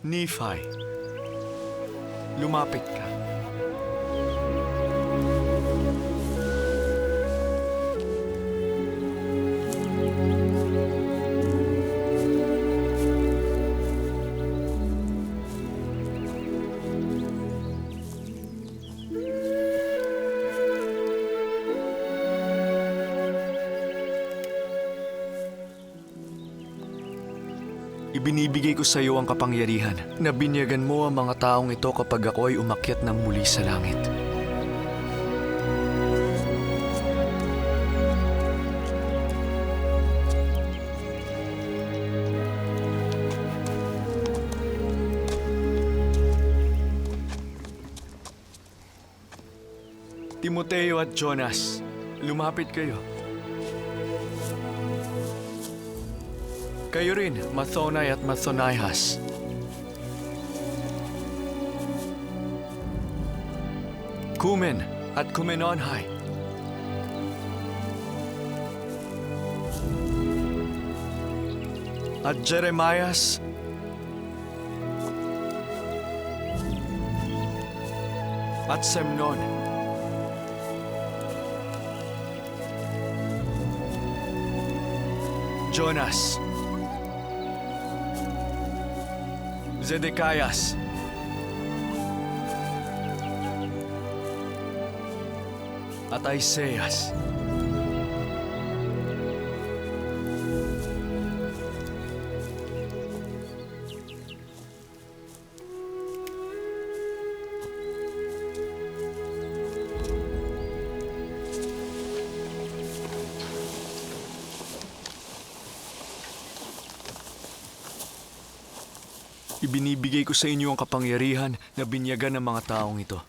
Nephi, lumapit ka. Ibinibigay ko sa iyo ang kapangyarihan na binyagan mo ang mga taong ito kapag ako ay umakyat ng muli sa langit. Timoteo at Jonas, lumapit kayo. Kayo rin, Mathonay at Mathonayhas. Kumen at Kumenonhay. At Jeremias at Semnon. Jonas. Zedekias. At Isaias. Ibinibigay ko sa inyo ang kapangyarihan na binyagan ng mga taong ito.